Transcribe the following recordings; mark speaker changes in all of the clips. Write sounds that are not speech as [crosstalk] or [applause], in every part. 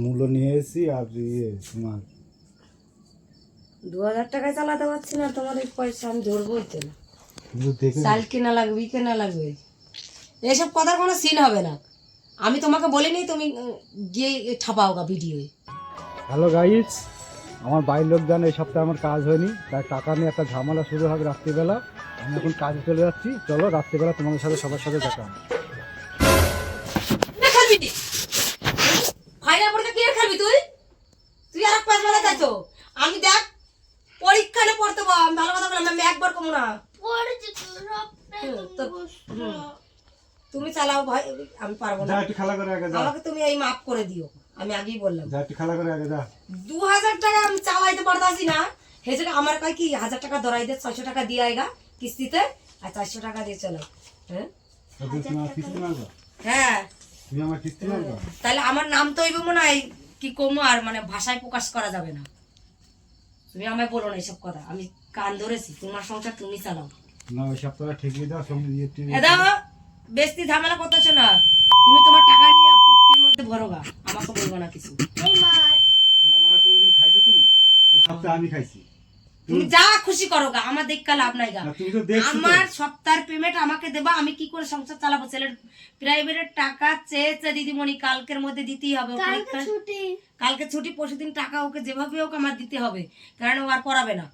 Speaker 1: মূল্য নিয়ে এসেছি আর ইয়ে তোমার
Speaker 2: দু হাজার টাকায় চালাতে পারছি না তোমার এই পয়সা আমি ধরবোই তো না চাল কেনা লাগবে ই কেনা লাগবে। এসব কথার কোনো সিন হবে না। আমি তোমাকে বলিনি তুমি গিয়ে ঠাপাও গা ভিডিওয়ে
Speaker 1: হ্যালো গাইস আমার বাড়ির লোক জানে এই সপ্তাহে আমার কাজ হয়নি তাই টাকা নিয়ে একটা ঝামেলা শুরু হবে রাত্রিবেলা। আমি এখন কাজে চলে যাচ্ছি চলো রাত্রিবেলা তোমাদের সাথে সবার সাথে দেখা হবে।
Speaker 2: যাচ্ছ আমি দেখ পরীক্ষা না পড়তে বল আমি ভালো কথা বললাম আমি একবার কমু না। তো-। তুমি চালাও ভাই আমি পারব না।
Speaker 1: একটু খেলা করে আগে যা।
Speaker 2: আমাকে তুমি এই মাফ করে দিও আমি আগেই বললাম।
Speaker 1: যা একটু খেলা করে আগে যা।
Speaker 2: দু হাজার টাকা আমি চালাইতে পারতাছি না। হেজে আমার কয় কি হাজার টাকা ধরাই দে ছয়শো টাকা দিয়ে আয়গা কিস্তিতে আর চারশো টাকা দিয়ে চলো। হ্যাঁ?
Speaker 1: তো
Speaker 2: হ্যাঁ।
Speaker 1: তুমি আমার কিস্তি মারবা?
Speaker 2: তাহলে আমার নাম তো হইব মনে হয় কি কমো আর মানে ভাষায় প্রকাশ করা যাবে না। তুমি আমায় বলো না এইসব কথা। আমি কান ধরেছি। তোমার সংসার তুমি চালাও।
Speaker 1: না ওই সপ্তাহে দাও সঙ্গে
Speaker 2: বেশি ঝামেলা করতেছো না। তুমি তোমার টাকা নিয়ে পুটকির মধ্যে ভরোগা। আমাকে বলব না কিছু।
Speaker 1: তুমি মারা কোনদিন খাইছো তুমি? এই সপ্তাহে আমি খাইছি।
Speaker 2: তুমি যা খুশি করো গা আমার দেখা লাভ নাই গা। আমার সপ্তাহের পেমেন্ট আমাকে দেবা আমি কি করে সংসার চালাবো? ছেলের প্রাইভেটের টাকা চেয়েছে দিদিমণি কালকের মধ্যে দিতেই হবে কালকে ছুটি। পরশু দিন টাকা ওকে যেভাবে হোক আমার দিতে হবে কারণ ও আর পড়াবে না।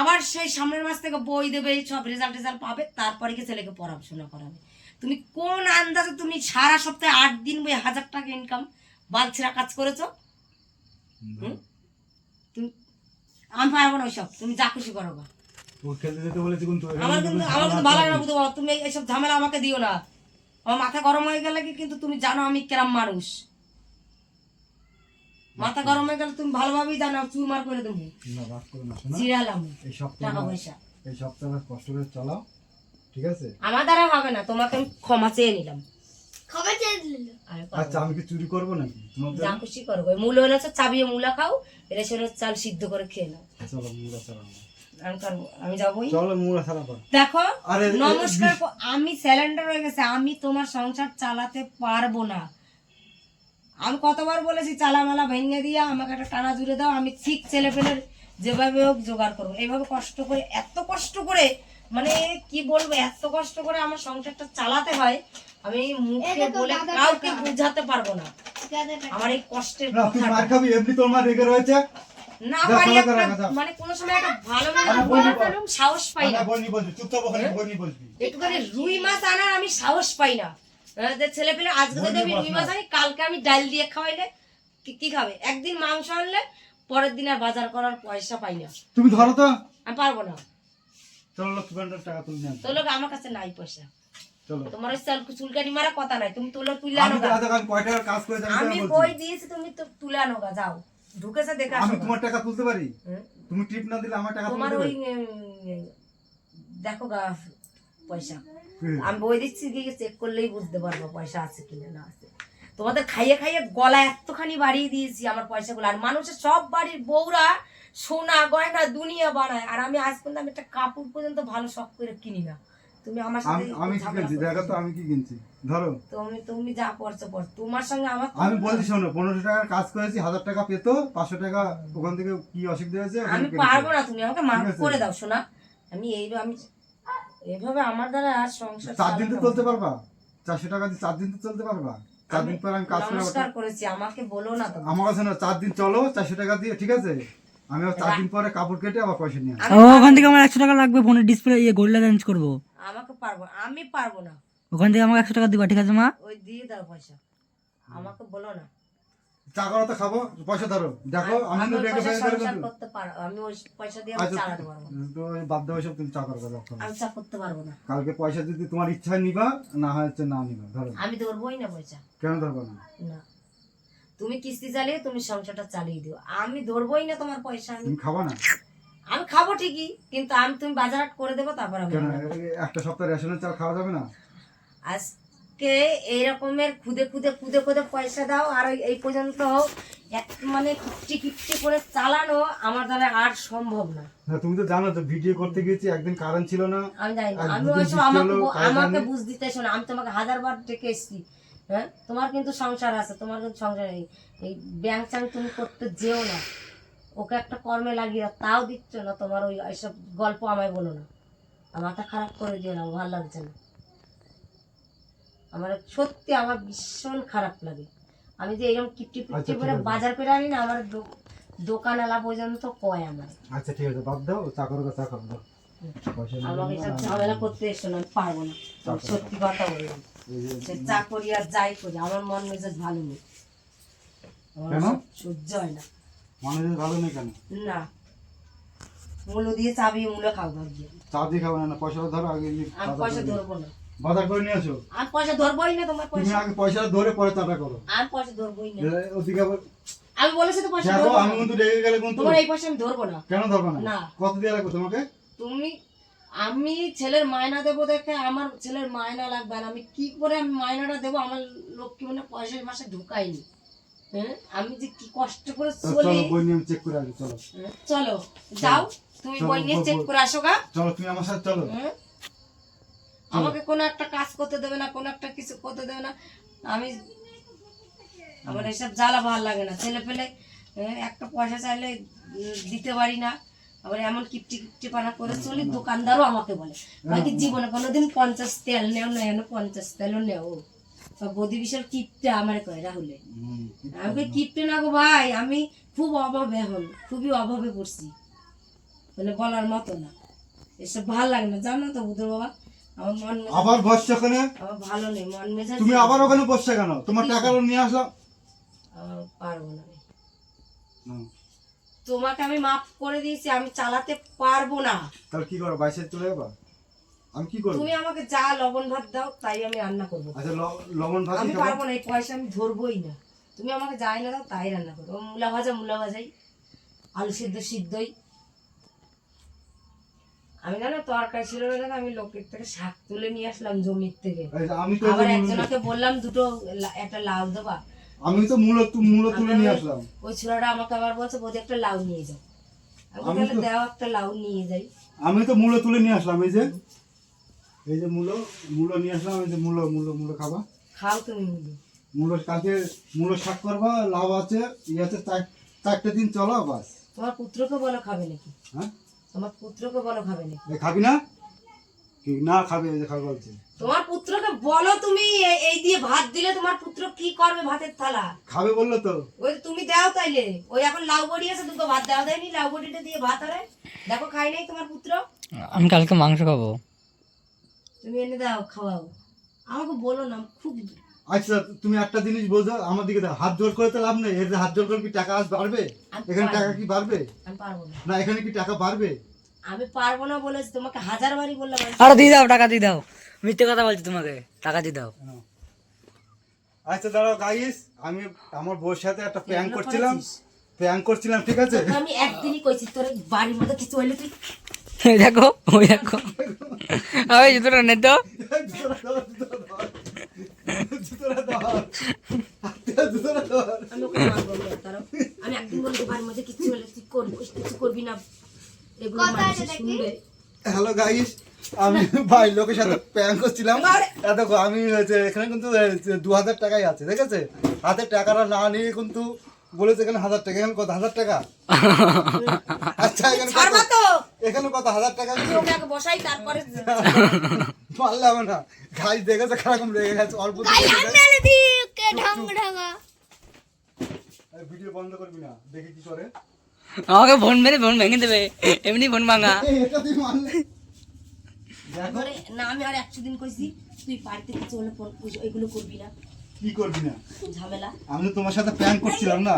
Speaker 2: আবার সেই সামনের মাস থেকে বই দেবে সব রেজাল্ট টেজাল্ট পাবে তারপরে কি ছেলেকে পড়াশোনা করাবে। তুমি কোন আন্দাজে তুমি সারা সপ্তাহে আট দিন বই হাজার টাকা ইনকাম বালছেরা কাজ করেছ? হুম? তুমি আমি পারব না ওইসব তুমি যা খুশি করো
Speaker 1: ও খেলতে যেতে বলেছি কিন্তু
Speaker 2: আমার কিন্তু আমার কিন্তু ভালো লাগে না
Speaker 1: করবে।
Speaker 2: বুঝতে পারো তুমি এইসব ঝামেলা আমাকে দিও না। আমার মাথা গরম হয়ে গেলে কিন্তু তুমি জানো আমি কেরাম মানুষ। মাথা গরম হয়ে গেলে তুমি ভালোভাবেই জানো চুরমার করে দেবো।
Speaker 1: না রাগ করো না শোনা।
Speaker 2: চিরালাম
Speaker 1: এই সপ্তাহে
Speaker 2: টাকা পয়সা।
Speaker 1: এই সপ্তাহে কষ্ট করে চালাও ঠিক আছে?
Speaker 2: আমার দ্বারা হবে না তোমাকে আমি ক্ষমা চেয়ে নিলাম।
Speaker 1: আচ্ছা আমি কি চুরি করব নাকি?
Speaker 2: যা খুশি মূল হলে চাবিয়ে মূলা খাও রেশনের চাল সিদ্ধ করে খেয়ে নাও।
Speaker 1: চলো
Speaker 2: আমি যাবোই
Speaker 1: চলো মুড়া চালাবো
Speaker 2: দেখো নমস্কার আমি স্যালেন্ডার হয়ে গেছে আমি তোমার সংসার চালাতে পারব না। আমি কতবার বলেছি চালামালা ভেঙে দিয়ে আমাকে একটা টানা জুড়ে দাও আমি ঠিক ছেলে পেলের যেভাবে হোক জোগাড় করব। এইভাবে কষ্ট করে এত কষ্ট করে মানে কি বলব এত কষ্ট করে আমার সংসারটা চালাতে হয় আমি মুখে বলে কাউকে বোঝাতে পারব না। আমার এই কষ্টের
Speaker 1: মার খাবি এমনি তোর মা রেগে রয়েছে।
Speaker 2: না পারি। মানে কোনো সময় একটা ভালো মানে সাহস পাই না
Speaker 1: বলনি বলবি চুপচাপ ওখানে বলনি বলবি
Speaker 2: একটুখানি রুই মাছ আনার আমি সাহস পাই না। যে ছেলে পেলে আজকে যদি আমি রুই মাছ আনি কালকে আমি ডাল দিয়ে খাওয়াইলে কি কি খাবে? একদিন মাংস আনলে পরের দিন আর বাজার করার পয়সা পাই না।
Speaker 1: তুমি ধরো তো।
Speaker 2: আমি পারব না।
Speaker 1: লক্ষ্মী ভান্ডার টাকা
Speaker 2: তোর লোক আমার কাছে নাই পয়সা। তোমার চুলকানি মারা কথা নাই তুমি তোলো তুলে
Speaker 1: আমি
Speaker 2: আনো বই দিয়েছি তুমি তো তুলে আনো যাও। ঢুকেছে দেখে
Speaker 1: আমি তোমার টাকা তুলতে পারি? তুমি টিপ না দিলে আমার টাকা
Speaker 2: তোমার ওই দেখো গা পয়সা। আমি বই দিচ্ছি গিয়ে চেক করলেই বুঝতে পারব পয়সা আছে কিনা না আছে। তোমাদের খাইয়ে খাইয়ে গলা এতখানি বাড়িয়ে দিয়েছি আমার পয়সাগুলো। আর মানুষের সব বাড়ির বউরা সোনা গয়না দুনিয়া বানায়। আর আমি আজ পর্যন্ত আমি একটা কাপড় পর্যন্ত ভালো শখ করে কিনি না। তুমি আমার সাথে
Speaker 1: আমি আমি কি
Speaker 2: ঝামেলা
Speaker 1: কিনছি? দেখো তো আমি কি কিনছি? ধরো।
Speaker 2: তুমি তুমি যা পড়ছো পড় তোমার সঙ্গে আমার
Speaker 1: আমি বলছি শোনো পনেরোশো টাকার কাজ করেছি হাজার টাকা পেতো পাঁচশো টাকা ওখান থেকে কি অসুবিধা হয়েছে
Speaker 2: আমি পারব না তুমি আমাকে মাফ করে দাও শোনা। আমি এই আমি এইভাবে আমার দ্বারা আর সংসার
Speaker 1: চার দিন তো চলতে পারবা। চারশো টাকা দিয়ে চার দিন তো চলতে পারবা। চার দিন পর আমি কাজ
Speaker 2: নমস্কার করেছি আমাকে বলো না তো
Speaker 1: আমার কাছে না চার দিন চলো চারশো টাকা দিয়ে ঠিক আছে? আমি চার দিন পরে কাপড় কেটে আবার পয়সা নিয়ে
Speaker 3: ওখান থেকে আমার একশো টাকা লাগবে ফোনের ডিসপ্লে ইয়ে গোল্ডা চেঞ্জ করব।
Speaker 2: পারব আমি পারব না।
Speaker 3: ওখান থেকে আমাকে একশো টাকা দিবা ঠিক আছে মা?
Speaker 2: ওই দিয়ে দাও পয়সা। আমাকে বলো না।
Speaker 1: চা করো তো খাব পয়সা ধরো। দেখো আমি তো
Speaker 2: পয়সা করতে পারো আমি ওই পয়সা দিয়ে আমি
Speaker 1: আচ্ছা
Speaker 2: চালাতে পারব।
Speaker 1: তো বাদ দেওয়া সব তুমি চা করো
Speaker 2: আমি চা করতে পারব না।
Speaker 1: কালকে পয়সা যদি তোমার ইচ্ছা নিবা না হচ্ছে না নিবা ধরো।
Speaker 2: আমি ধরবোই না পয়সা।
Speaker 1: কেন ধরবো না?
Speaker 2: না। তুমি কিস্তি চালিয়ে তুমি সংসারটা চালিয়ে দিও। আমি ধরবোই না তোমার পয়সা আমি
Speaker 1: তুমি খাবা না?
Speaker 2: আমি খাব ঠিকই কিন্তু আমি তুমি বাজার হাট করে দেবো তারপর আমি
Speaker 1: কেন? একটা সপ্তাহ রেশনের চাল খাওয়া যাবে না?
Speaker 2: আজকে এই রকমের খুদে খুদে খুদে খুদে পয়সা দাও আর এই পর্যন্ত এক মানে কিপটি কিপটি করে চালানো আমার দ্বারা আর সম্ভব না।
Speaker 1: না তুমি তো জানো তো ভিডিও করতে গেছি একদিন কারেন্ট ছিল না
Speaker 2: আমি জানি আমি ওইসব আমাকে আমাকে বুঝ দিতে শোনো আমি তোমাকে হাজার বার ডেকে এসেছি। হ্যাঁ? তোমার কিন্তু সংসার আছে তোমার কিন্তু সংসার নেই। এই ব্যাংক চ্যাং তুমি করতে যেও না। ওকে একটা কর্মে লাগিয়ে তাও দিচ্ছ না তোমার ওই এইসব গল্প আমায় বলো না। মাথা খারাপ করে দিও না ভালো লাগছে না। আমার সত্যি আমার ভীষণ খারাপ লাগে। আমি যে এরকম কিপটি
Speaker 1: আচ্ছা,
Speaker 2: পিপটি করে বাজার করে আনি না আমার দো- দোকানওয়ালা পর্যন্ত কয় আমার।
Speaker 1: আচ্ছা ঠিক আছে বাদ দাও চাকর চা কর দাও।
Speaker 2: আমাকে ঝামেলা করতে এসো না পারব না। সত্যি কথা বললাম সে চা করি আর যাই করি আমার মন মেজাজ ভালো নেই।
Speaker 1: কেন?
Speaker 2: সহ্য হয় না।
Speaker 1: মানুষের ভালো নেই কেন?
Speaker 2: না। মূলো দিয়ে চাবি মূলো খাও ভাবছি
Speaker 1: চা দিয়ে খাব না না পয়সা ধরো আগে
Speaker 2: আমি পয়সা ধরবো না।
Speaker 1: বাজার করে নিয়ে আসো।
Speaker 2: আমি পয়সা ধরবোই না তোমার
Speaker 1: তুমি আগে পয়সা ধরে পরে চাটা করো।
Speaker 2: আমি পয়সা ধরবোই না।
Speaker 1: ওদিকে আবার
Speaker 2: আমি বলেছি তো পয়সা ধরবো
Speaker 1: আমি কিন্তু রেগে গেলে কিন্তু
Speaker 2: তোমার এই পয়সা আমি ধরবো না।
Speaker 1: কেন ধরবো না?
Speaker 2: না।
Speaker 1: কত দিয়ে লাগবে তোমাকে?
Speaker 2: তুমি আমি ছেলের মায়না দেবো দেখে আমার ছেলের মায়না লাগবে না আমি কি করে আমি মায়নাটা দেবো? আমার লক্ষ্মী মানে পয়সা মাসে ঢুকাইনি আমি যে কি কষ্ট করে চলি
Speaker 1: চলো বই নিয়ে চেক করে আসি চলো।
Speaker 2: হ্যাঁ, চলো যাও তুমি
Speaker 1: চলো,
Speaker 2: বই নিয়ে চেক করে আসো গা।
Speaker 1: চলো তুমি আমার সাথে চলো।
Speaker 2: হ্যাঁ? আমাকে কোনো একটা কাজ করতে দেবে না কোনো একটা কিছু করতে দেবে না। আমি আমার এসব জ্বালা ভালো লাগে না। ছেলে পেলে হ্যাঁ, একটা পয়সা চাইলে দিতে পারি না। আবার এমন কিপটি কিপটি পানা করে চলি দোকানদারও আমাকে বলে। বাকি জীবনে কোনোদিন পঞ্চাশ তেল নেও না পঞ্চাশ তেলও নেও। বদি বিশাল কিপটে আমার কয় রাহুলে আমাকে কিপটে না। গো ভাই আমি খুব অভাবে এখন খুবই অভাবে পড়ছি। মানে বলার মতো না। এসব ভালো লাগে না জানো তো বুধ বাবা? আমার মন
Speaker 1: আবার বসছো ওখানে
Speaker 2: আমার ভালো নেই মন মেজাজ
Speaker 1: তুমি আবার ওখানে বসছো কেন? তোমার টাকাটা নিয়ে
Speaker 2: আমার পারব না। তোমাকে আমি মাফ করে দিয়েছি আমি চালাতে পারব না।
Speaker 1: তাহলে কি করো বাইসে চলে যাবা? আমি কি করব?
Speaker 2: তুমি আমাকে যা লবণ ভাত দাও তাই আমি রান্না করব।
Speaker 1: আচ্ছা লবণ ভাত
Speaker 2: আমি পারব না এই পয়সা আমি ধরবোই না। তুমি আমাকে যাই না দাও তাই রান্না করব। মূলা ভাজা মূলা ভাজাই। আলু সিদ্ধ সিদ্ধই। আমি জানো তরকারি ছিল না আমি লোকের থেকে শাক তুলে নিয়ে আসলাম জমির থেকে।
Speaker 1: আমি তো
Speaker 2: আবার একজনকে বললাম দুটো একটা লাউ দেবা।
Speaker 1: আমি তো মূল মূল তুলে নিয়ে আসলাম।
Speaker 2: ওই ছোড়াটা আমাকে আবার বলছে বোধ একটা লাউ নিয়ে যাও। আমি তাহলে দেওয়া একটা লাউ নিয়ে যাই।
Speaker 1: আমি তো মূল তুলে নিয়ে আসলাম এই যে। এই যে মূল মূল নিয়ে আসলাম এই যে মূল মূল মূল খাবা।
Speaker 2: খাও তুমি মিলি।
Speaker 1: মূল কালকে মূল শাক করবা লাভ আছে ই আছে চারটে দিন চলো বাস।
Speaker 2: তোমার পুত্রকে বলো খাবে নাকি?
Speaker 1: হ্যাঁ?
Speaker 2: তোমার পুত্রকে বলো খাবে নাকি?
Speaker 1: খাবি না? কি না খাবে এই যে খাবে বলছে।
Speaker 2: তোমার পুত্রকে বলো তুমি এই দিয়ে ভাত দিলে তোমার পুত্র কি করবে ভাতের থালা?
Speaker 1: খাবে বলল তো।
Speaker 2: ওই তুমি দাও তাইলে। ওই এখন লাউ বড়ি আছে দুটো ভাত দেওয়া দেয়নি লাউ বড়িটা দিয়ে ভাত আরে। দেখো খাই নাই তোমার পুত্র?
Speaker 3: আমি কালকে মাংস খাব।
Speaker 2: তুমি এনে দাও খাওয়াও। আমাকে বলো না খুব
Speaker 1: আচ্ছা তুমি একটা জিনিস বোঝো আমার দিকে হাত জোর করে তো লাভ নেই এর হাত জোর করে কি টাকা আস বাড়বে? এখানে টাকা কি বাড়বে?
Speaker 2: আমি পারব না।
Speaker 1: এখানে কি টাকা বাড়বে?
Speaker 2: আমি পারব না বলেছি তোমাকে হাজার বাড়ি বললাম
Speaker 3: আরে দিয়ে দাও টাকা দিয়ে দাও। মিথ্যে কথা বলছি তোমাকে টাকা দিয়ে দাও।
Speaker 1: আচ্ছা দাঁড়াও গাইস আমি আমার বউর সাথে একটা প্র্যাঙ্ক করছিলাম? প্র্যাঙ্ক করছিলাম ঠিক আছে?
Speaker 2: আমি একদিনই কইছি তোর বাড়ির মধ্যে কিছু হইলে তুই
Speaker 3: এই [laughs] দেখো, ওই দেখো। ওই জুতোটা
Speaker 1: হ্যালো গাইস আমি ভাই, লোকের সাথে করছিলাম। দেখো, আমি এখানে কিন্তু দু হাজার টাকাই আছে, ঠিক আছে? হাতে টাকাটা না নিয়ে কিন্তু বলেছে এখানে হাজার টাকা এখানে কত? হাজার টাকা? আচ্ছা এখানে কত? এখানে কত? হাজার টাকা
Speaker 2: বসাই তারপরে
Speaker 1: পারলে হবে না গাছ দেখেছে খারাপ লেগে গেছে অল্প ভিডিও বন্ধ করবি না দেখে কি করে।
Speaker 3: আমাকে ফোন মেরে ফোন ভেঙে দেবে। এমনি ফোন ভাঙা।
Speaker 1: এটা তুই মানলে
Speaker 2: না আমি আর একশো দিন কইছি তুই বাড়িতে কিছু হলে এগুলো করবি না।
Speaker 1: কি করবি না?
Speaker 2: ঝামেলা।
Speaker 1: আমি তো তোমার সাথে প্র্যাঙ্ক করছিলাম না।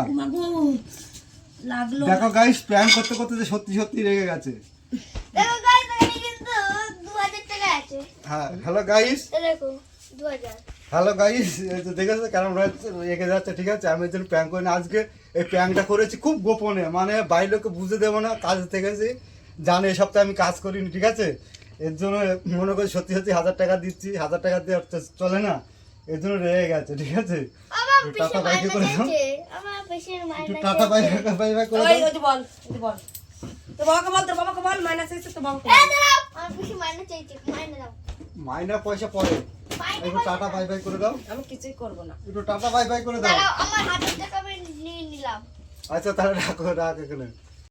Speaker 2: লাগল।
Speaker 1: দেখো গাইস প্র্যাঙ্ক করতে করতে যে সত্যি সত্যি রেগে গেছে।
Speaker 4: দেখো গাইস এখানে কিন্তু দু হাজার টাকা আছে।
Speaker 1: হ্যাঁ হ্যালো গাইস
Speaker 4: দেখো দু হাজার।
Speaker 1: হ্যালো গাইস দেখেছ কেমন রয়েছে রেগে যাচ্ছে ঠিক আছে? আমি একজন প্র্যাঙ্ক করি না আজকে এই প্র্যাঙ্কটা করেছি খুব গোপনে। মানে বাইরের লোককে বুঝতে দেবো না কাজ থেকেছি। জানে এই সপ্তাহে আমি কাজ করিনি ঠিক আছে? এর জন্য মনে করি সত্যি সত্যি হাজার টাকা দিচ্ছি। হাজার টাকা দিয়ে চলে না। এর জন্য রেগে গেছে ঠিক আছে? টাটা বাইকে করে দাও। একটু টাটা বাই বাই বাই করে দাও।
Speaker 2: ওই বল বল। তো বাবাকে বল তোর বাবাকে বল তো বাবাকে
Speaker 4: এ। দাঁড়াও আমার মাইনা চাইছে মাইনা দাও।
Speaker 1: মাইনা পয়সা পরে একটু টাটা বাই বাই করে দাও।
Speaker 2: আমি কিছুই করব না।
Speaker 1: একটু টাটা বাই বাই করে দাও।
Speaker 4: আমার হাতের টাকা আমি নিয়ে নিলাম।
Speaker 1: আচ্ছা তাহলে রাখো রাখ এখানে।